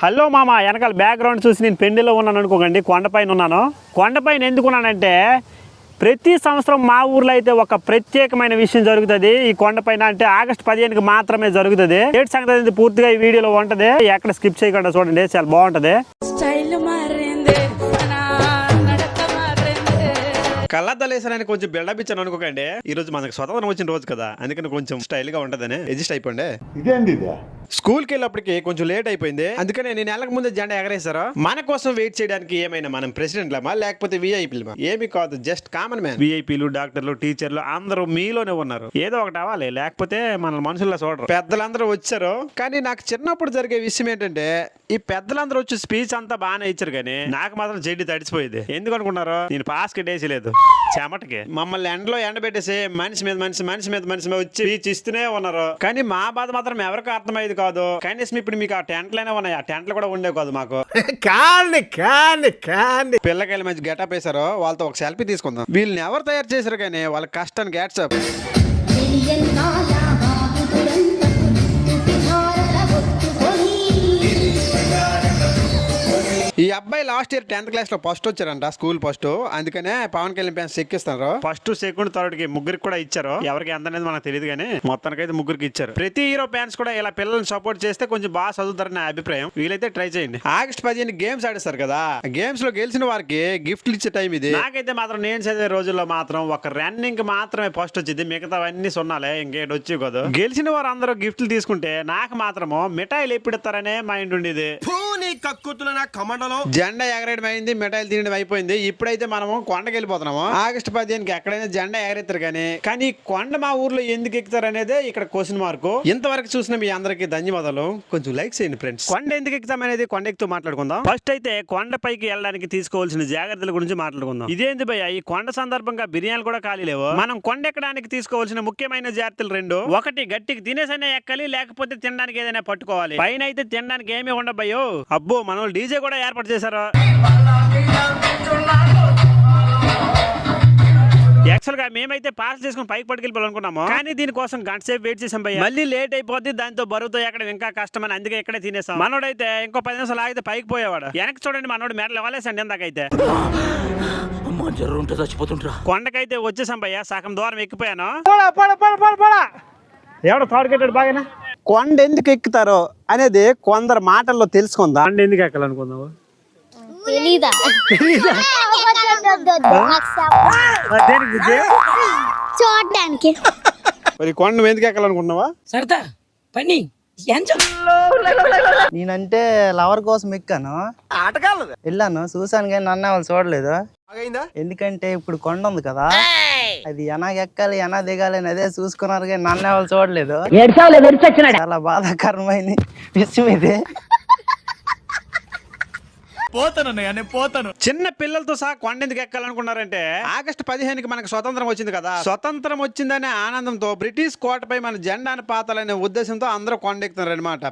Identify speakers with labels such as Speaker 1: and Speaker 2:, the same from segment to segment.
Speaker 1: Hello మామ వెనకాల background చూసి నేను పెండిలో ఉన్నాను అనుకోకండి కొండపైన ఉన్నాను. కొండపైన ఎందుకున్నానంటే ప్రతి సంవత్సరం మా ఊర్లో అయితే ఒక ప్రత్యేకమైన విషయం జరుగుతుంది. ఈ కొండపైన అంటే ఆగస్ట్ పదిహేనుకి మాత్రమే జరుగుతుంది. డేట్ సంగతి పూర్తిగా ఈ వీడియోలో ఉంటది. ఎక్కడ స్కిప్ చేయకుండా చూడండి చాలా బాగుంటది.
Speaker 2: స్టైల్ మారింది నా నడక మారింది.
Speaker 1: కళ్ళద్దలేసడానికి కొంచెం బిల్డప్ ఇచ్చాను అనుకోకండి. ఈ రోజు మనకు స్వతంత్రం వచ్చిన రోజు కదా అందుకని కొంచెం స్టైల్గా ఉంటదని. అడ్జస్ట్ అయిపోండి
Speaker 3: ఇదేంది ఇదే?
Speaker 1: స్కూల్కి వెళ్ళినప్పటికి కొంచెం లేట్ అయిపోయింది. అందుకనే నేను నెలకు ముందే జెండా ఎగరేశారు? మన కోసం వెయిట్ చేయడానికి ఏమైనా మనం ప్రెసిడెంట్ లమా లేకపోతే విఐపీలమా ఏమి కాదు జస్ట్ కామన్ మ్యాన్. విఐపీలు డాక్టర్లు టీచర్లు అందరూ మీలోనే ఉన్నారు. ఏదో ఒకటి అవ్వాలి లేకపోతే మన మనుషుల్లో చూడరు. పెద్దలందరూ వచ్చారు. కానీ నాకు చిన్నప్పుడు జరిగే విషయం ఏంటంటే ఈ పెద్దలందరూ వచ్చి స్పీచ్ అంతా బాగానే ఇచ్చారు కానీ నాకు మాత్రం చెడ్డి తడిచిపోయేది ఎందుకు అనుకున్నారు? నేను పాస్కి లేదు. చెమటకి. మమ్మల్ని ఎండలో ఎండబెట్టేసి మనిషి మీద మనిషి మనిషి మీద మనిషి మీద వచ్చి స్పీచ్ ఇస్తూనే ఉన్నారు. కానీ మా బాధ మాత్రం ఎవరికి అర్థమయ్యేది కాదు. కనీసం ఇప్పుడు మీకు ఆ టెంట్లైనా ఉన్నాయి. ఆ టెంట్లు కూడా ఉండేవి కాదు మాకు.
Speaker 4: కాండి కాండి కాండి
Speaker 1: పిల్లకాయల మంచి గెటప్ వేశారు. వాళ్ళతో ఒక సెల్ఫీ తీసుకుందాం. వీళ్ళని ఎవరు తయారు చేశారు కానీ వాళ్ళ కష్టానికి యాడ్సప్ ఈ అబ్బాయి లాస్ట్ ఇయర్ టెన్త్ క్లాస్లో ఫస్ట్ వచ్చారంట స్కూల్ ఫస్ట్. అందుకనే పవన్ కళ్యాణ్ ఫ్యాన్స్ ఎక్కిస్తున్నారు. ఫస్ట్ సెకండ్ థర్డ్కి ముగ్గురికి కూడా ఇచ్చారు. ఎవరికి ఎంత అనేది మనకు తెలియదు కానీ మొత్తానికి అయితే ముగ్గురికి ఇచ్చారు. ప్రతి హీరో ఫ్యాన్స్ కూడా ఇలా పిల్లల్ని సపోర్ట్ చేస్తే కొంచెం బాగా చదువుతారని నా అభిప్రాయం. వీలైతే ట్రై చేయండి. ఆగస్ట్ పదిహేను గేమ్స్ ఆడిస్తారు కదా. గేమ్స్లో గెలిచిన వారికి గిఫ్ట్లు ఇచ్చే టైం ఇది. నాకైతే మాత్రం నేను చదివే రోజుల్లో మాత్రం ఒక రన్నింగ్ మాత్రమే ఫస్ట్ వచ్చింది. మిగతావన్నీ సున్నాలే ఇంకేటి వచ్చి కదా. గెలిచిన వారు అందరూ గిఫ్ట్లు తీసుకుంటే నాకు మాత్రము మిఠాయిలు ఎప్పుడు ఇస్తారనే మైండ్ ఉండేది.
Speaker 4: నీ కక్కుతుల నా కమండలో.
Speaker 1: జెండా ఎగరేయడం అయింది మిఠాయిలు తినడం అయిపోయింది. ఇప్పుడైతే మనము కొండకి వెళ్ళిపోతున్నాము. ఆగస్టు పదిహేనుకి ఎక్కడైనా జెండా ఎగరేస్తారు కానీ కానీ కొండ మా ఊర్లో ఎందుకు ఎక్కుతారు అనేది ఇక్కడ క్వశ్చన్ మార్క్ ఇంతవరకు చూసిన మీ అందరికి ధన్యవాదాలు. కొంచెం లైక్ చేయండి ఫ్రెండ్స్ కొండ ఎందుకు ఎక్కుతాం అనేది కొండ ఎక్కుతూ మాట్లాడుకుందాం. ఫస్ట్ అయితే కొండ పైకి వెళ్ళడానికి తీసుకోవాల్సిన జాగ్రత్తల గురించి మాట్లాడుకుందాం. ఇదేంది భయ్య? ఈ కొండ సందర్భంగా బిర్యానీలు కూడా ఖాళీ లేవు. మనం కొండ ఎక్కడానికి తీసుకోవాల్సిన ముఖ్యమైన జాగ్రత్తలు రెండు. ఒకటి గట్టికి తినేసైనా ఎక్కాలి లేకపోతే తినడానికి ఏదైనా పట్టుకోవాలి. పైన అయితే తినడానికి ఏమీ ఉండబోయో అబ్బో మన డీజే కూడా ఏర్పాటు చేశారు? యాక్చువల్గా మేమైతే పార్సల్ చేసుకుని పైకి పట్టుకెళ్ళిపోవాలనుకున్నాము. కానీ దీనికోసం గంట సేపు వెయిట్ చేసాం భయ్య. మళ్ళీ లేట్ అయిపోద్ది దాంతో బరువుతో ఎక్కడ ఇంకా కష్టమని అందుకే ఇక్కడే తినేసాం. మనోడైతే ఇంకో పది నిమిషాలు ఆగితే పైకి పోయేవాడు. వెనక్కి చూడండి మనోడు మెడలు ఇవ్వలేసండి ఇందాకైతే.
Speaker 5: చచ్చిపోతుంటరా
Speaker 1: కొండకైతే వచ్చేసాం భయ్య సగం దూరం ఎక్కిపోయాను. ఎవడో తాడు కట్టాడు బాగానే? కొండ ఎందుకు ఎక్కుతారో అనేది కొందరు మాటల్లో తెలుసుకుందా. కొండ ఎందుకు
Speaker 6: తెలీదా? చూడటానికి
Speaker 1: మరి కొండ నువ్వు ఎందుకు ఎక్కాలనుకుంటున్నావా?
Speaker 5: సరదా పని.
Speaker 7: నేనంటే లవర్ కోసం ఎక్కాను. వెళ్ళాను. చూసాను కానీ నన్ను వాళ్ళు చూడలేదు. ఎందుకంటే ఇప్పుడు కొండ ఉంది కదా. అది ఎనా ఎక్కాలి ఎనా దిగాలి అని అదే చూసుకున్నారు కానీ నన్ను వాళ్ళు చూడలేదు. చాలా బాధాకరమైన విషయం ఇది.
Speaker 1: చిన్న పిల్లలతో సహా కొండ ఎందుకు ఎక్కాలనుకున్నారంటే ఆగస్టు పదిహేనుకి మనకు స్వతంత్రం వచ్చింది కదా. స్వతంత్రం వచ్చిందనే ఆనందంతో బ్రిటిష్ కోటపై మన జెండాను పాతాలనే ఉద్దేశంతో అందరూ కొండ ఎక్కుతున్నారు అనమాట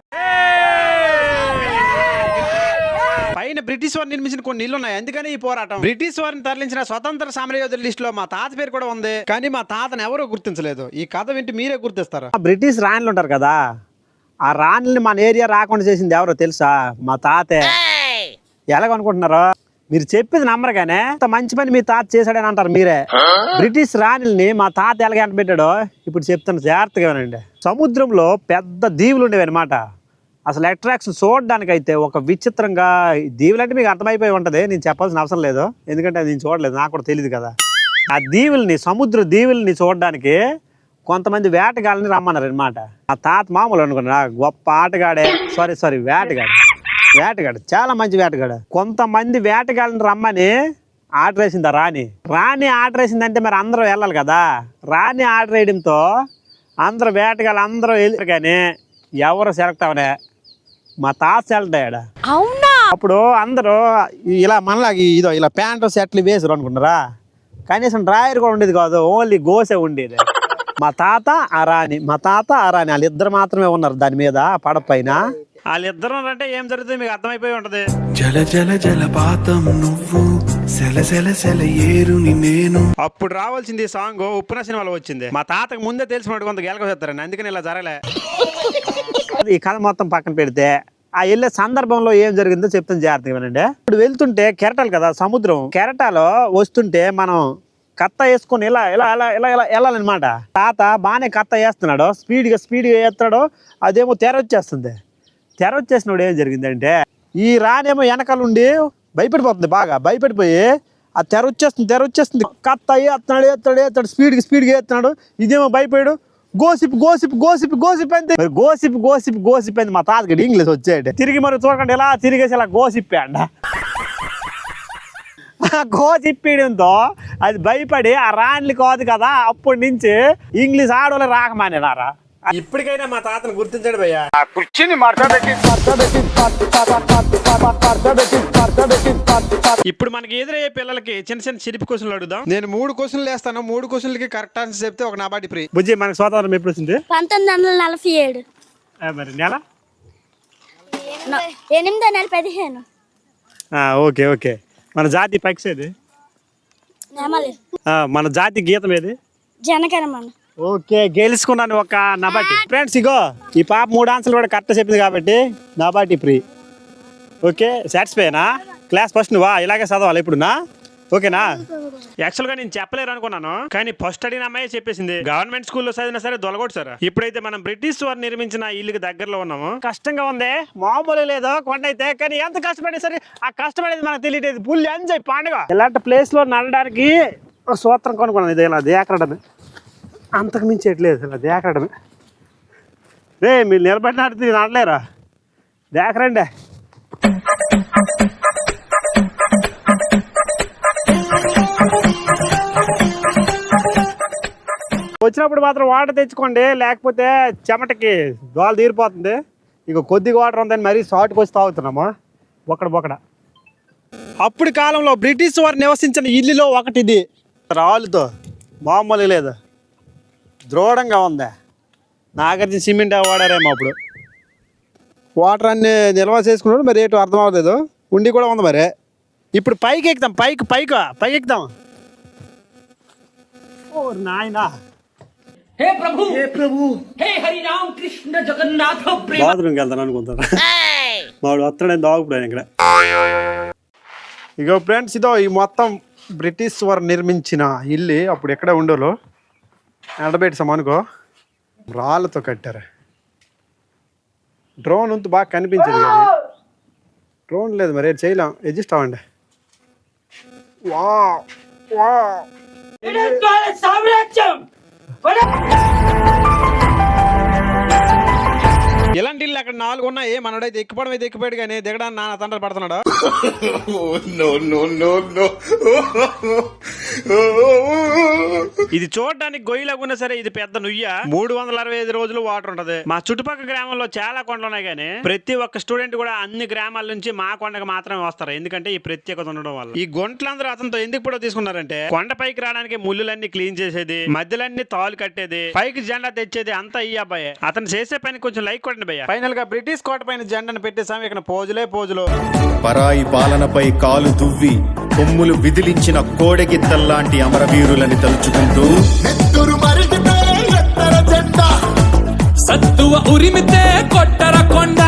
Speaker 1: పైన బ్రిటిష్ వారు నిర్మించిన కొన్ని ఇల్లు ఉన్నాయి అందుకని ఈ పోరాటం. బ్రిటిష్ వారిని తరలించిన స్వతంత్ర సమరయోధుల లిస్ట్లో మా తాత పేరు కూడా ఉంది. కానీ మా తాతను ఎవరూ గుర్తించలేదు. ఈ కథ వింటే మీరే గుర్తిస్తారు. బ్రిటిష్ రాణులు ఉంటారు కదా ఆ రాణుల్ని మన ఏరియా రాకుండా చేసింది ఎవరో తెలుసా? మా తాతే. ఎలాగనుకుంటున్నారు మీరు చెప్పింది నమ్మరు కానీ ఇంత మంచి పని మీ తాత చేశాడని అంటారు మీరే. బ్రిటిష్ రాణుల్ని మా తాత ఎలాగ ఎంట పెట్టాడో ఇప్పుడు చెప్తాను జాగ్రత్తగా వినండి. సముద్రంలో పెద్ద దీవులు ఉండేవి అనమాట అసలు అట్రాక్షన్ చూడడానికి అయితే ఒక విచిత్రంగా దీవులంటే మీకు అర్థమైపోయి ఉంటుంది. నేను చెప్పాల్సిన అవసరం లేదు. ఎందుకంటే అది నేను చూడలేదు. నాకు కూడా తెలియదు కదా. ఆ దీవుల్ని సముద్ర దీవుల్ని చూడడానికి కొంతమంది వేటగాళ్ళని రమ్మన్నారు అనమాట ఆ తాత మామూలు అనుకున్నా గొప్ప ఆటగాడే. సారీ సారీ వేటగాడు. వేటగాడు. చాలా మంచి వేటగాడు. కొంతమంది వేటగాళ్ళని రమ్మని ఆర్డర్ వేసింది రాణి? రాణి ఆర్డర్ వేసిందంటే మరి అందరూ వెళ్ళాలి కదా. రాణి ఆర్డర్ వేయడంతో అందరూ వేటగాళ్ళు అందరూ వెళ్ళారు కానీ ఎవరు సెలెక్ట్ అవనే మా తాత సెలెక్ట్ అయ్యాడు
Speaker 2: అవునా?
Speaker 1: అప్పుడు అందరూ ఇలా మనలాగి ఇదో ఇలా ప్యాంటు షర్ట్లు వేసారు అనుకుంటారా కనీసం డ్రాయర్ కూడా ఉండేది కాదు ఓన్లీ గోసే ఉండేది. మా తాత ఆ రాణి మా తాత ఆ రాణి వాళ్ళిద్దరు మాత్రమే ఉన్నారు దాని మీద పడవ పైన. వాళ్ళిద్దరు అంటే ఏం జరుగుతుంది? మీకు అర్థమైపోయి ఉంటది.
Speaker 8: జల జల జలపాతం నువ్వు.
Speaker 1: అప్పుడు రావాల్సింది సాంగ్ ఉప్పున సినిమాలో వచ్చింది. మా తాతకు ముందే తెలిసినట్టు కొంత గెలక చెప్తారండి అందుకని ఇలా జరగలే. ఈ కథ మొత్తం పక్కన పెడితే ఆ వెళ్ళే సందర్భంలో ఏం జరిగిందో చెప్తాను జాగ్రత్తగా వినండి. ఇప్పుడు వెళ్తుంటే కెరటాలు కదా సముద్రం. కెరటాలో వస్తుంటే మనం కత్త వేసుకొని ఇలా ఇలా ఇలా ఇలా ఇలా వెళ్ళాలన్నమాట. తాత బాగానే కత్త వేస్తున్నాడు స్పీడ్గా స్పీడ్గా వేస్తాడు అదేమో తెర వచ్చేస్తుంది. తెర వచ్చేసినప్పుడు ఏం జరిగిందంటే ఈ రానేమో వెనకాల ఉండి భయపడిపోతుంది బాగా భయపడిపోయి ఆ తెర వచ్చేస్తుంది తెర వచ్చేస్తుంది. కత్త వేస్తున్నాడు ఎత్తాడు ఎత్తాడు స్పీడ్కి స్పీడ్గా ఎత్తున్నాడు ఇదేమో భయపడాడు గోసిప్ గోసిప్ గోసిప్ గోసిప్ అంతే. మరి గోసిప్ గోసిప్ గోసిప్ అంది మా తాతకి ఇంగ్లీష్ వచ్చేయండి. తిరిగి మరి చూడకండి ఇలా తిరిగేసి ఇలా గోసిప్పే అండ ఆ అది భయపడి ఆ రాణిలు కాదు కదా అప్పటి నుంచి ఇంగ్లీష్ ఆడవాళ్ళు రాకమానేనారా. ఇప్పటికైనా మా తాతను గుర్తించండి భయ్యా. ఇప్పుడు మనకి ఎదురయ్యే పిల్లలకి చిన్న చిన్న చిరిపి క్వశ్చన్లు అడుగుదాం. నేను మూడు క్వశ్చన్లు వేస్తాను. మూడు క్వశ్చన్లకి కరెక్ట్ ఆన్సర్ చెప్తే ఒక నాబాటి ఫ్రీ. బుజ్జి మనకి స్వాతంత్రం ఎప్పుడు వచ్చింది
Speaker 6: పంతొమ్మిది వందల నలభై ఏడు.
Speaker 1: ఆ, మరి నెల?
Speaker 6: ఎనిమిది వందల పదిహేను.
Speaker 1: ఆ, ఓకే ఓకే. మన జాతి పక్షి ఏది?
Speaker 6: నెమలి.
Speaker 1: ఆ, మన జాతి గీతం ఏది?
Speaker 6: జనగణమన.
Speaker 1: ఓకే గెలుచుకున్నాను ఒక నబాటి ఫ్రెండ్స్ ఇగో ఈ పాప మూడు ఆన్సర్లు కూడా కరెక్ట్ చెప్పింది కాబట్టి నబాటి ఫ్రీ. ఓకే సాటిస్ఫైనా క్లాస్ ఫస్ట్ నువ్వా? ఇలాగే చదవాలి ఇప్పుడునా ఓకేనా? యాక్చువల్గా నేను చెప్పలేరు అనుకున్నాను కానీ ఫస్ట్ అడిగిన అమ్మాయి చెప్పేసింది గవర్నమెంట్ స్కూల్లో చదివినా సరే దొలగొట్టు సార్. ఇప్పుడైతే మనం బ్రిటిష్ వారు నిర్మించిన ఇల్లుకి దగ్గరలో ఉన్నాము. కష్టంగా ఉంది మామూలు లేదు కొండ అయితే కానీ ఎంత కష్టపడే సరే ఆ కష్టపడేది మనకు తెలియలేదు ఫుల్ ఎంజాయ్ పండుగ. ఇలాంటి ప్లేస్లో నడడానికి ఒక సూత్రం కొనుక్కున్నాను ఇది ఇలా దేకడమే అంతకు మించి ఎట్లేదు ఇలా దేకడమే రే మీరు నిలబడిన ఆడితే నడలేరా? దేకరండి. వచ్చినప్పుడు మాత్రం వాటర్ తెచ్చుకోండి లేకపోతే చెమటకి దోల తీరిపోతుంది. ఇక కొద్దిగా వాటర్ ఉందని మరీ షార్ట్కి వచ్చి తాగుతున్నాము. ఒకడ బొకడ అప్పుడు కాలంలో బ్రిటిష్ వారు నివసించిన ఇల్లులో ఒకటి ఇది. రాళ్ళతో మామూలు లేదు. దృఢంగా ఉంది. నాగార్జున సిమెంట్ వాడారేమో అప్పుడు. వాటర్ అన్ని నిల్వ చేసుకున్నాడు మరి రేటు అర్థం అవ్వలేదు. ఉండి కూడా ఉంది మరి. ఇప్పుడు పైకి ఎక్కుతాం పైకి పైకి పైకి ఎక్కుతాం ఓ నాయనా.
Speaker 5: హే ప్రభు! హే ప్రభు! హే హరి కృష్ణ జగన్నాథ ప్రేమ!
Speaker 1: బాత్రూమ్కి వెళ్తాను అనుకుంటారు వాడు వస్తాడని దాగుపడాను ఇక్కడ. ఇగో ఫ్రెండ్స్ ఇదో ఈ మొత్తం బ్రిటిష్ వారు నిర్మించిన ఇల్లు అప్పుడు ఎక్కడ ఉండోలో? నిలబెట్టాం అనుకో. రాళ్ళతో కట్టారు. డ్రోన్ ఉంత బాగా కనిపించదు కానీ డ్రోన్ లేదు మరి చేయలేం. అడ్జస్ట్ అవ్వండి. వా వా
Speaker 5: సామ్రాజ్యం!
Speaker 1: ఎలాంటి ఇల్లు అక్కడ నాలుగు ఉన్నాయి. మనడైతే ఎక్కిపోవడం అయితే ఎక్కిపోయాడు కానీ దిగడానికి నాన్న తండ్రి పడుతున్నాడు. ఇది చూడడానికి గొయ్యిలాగా ఉన్నా సరే ఇది పెద్ద నుయ్య. మూడు వందల అరవై ఐదు రోజులు వాటర్ ఉంటది. మా చుట్టుపక్కల గ్రామంలో చాలా కొండలు ఉన్నాయి కానీ ప్రతి ఒక్క స్టూడెంట్ కూడా అన్ని గ్రామాల నుంచి మా కొండకు మాత్రమే వస్తారు. ఎందుకంటే ఈ ప్రత్యేకత ఉండడం వల్ల. ఈ గుంటలందరూ అతనితో ఎందుకు కూడా తీసుకున్నారంటే కొండ పైకి రావడానికి ముళ్ళులన్నీ క్లీన్ చేసేది మధ్యలన్నీ తాలు కట్టేది పైకి జెండా తెచ్చేది అంతా ఈ అబ్బాయి. అతను చేసే పని కొంచెం లైక్ కొట్టండి భయ్య. ఫైనల్గా బ్రిటిష్ కోట పైన జెండాను పెట్టేసాం ఇక్కడ పోజులే పోజులు.
Speaker 3: పరాయి పాలనపై కాలు దువ్వి కొమ్ములు విదిలించిన కోడెగిత్తల్లాంటి అమరవీరులని తలుచుకుంటూ
Speaker 9: సత్తువ ఉరిమితే కొట్టర కొండ.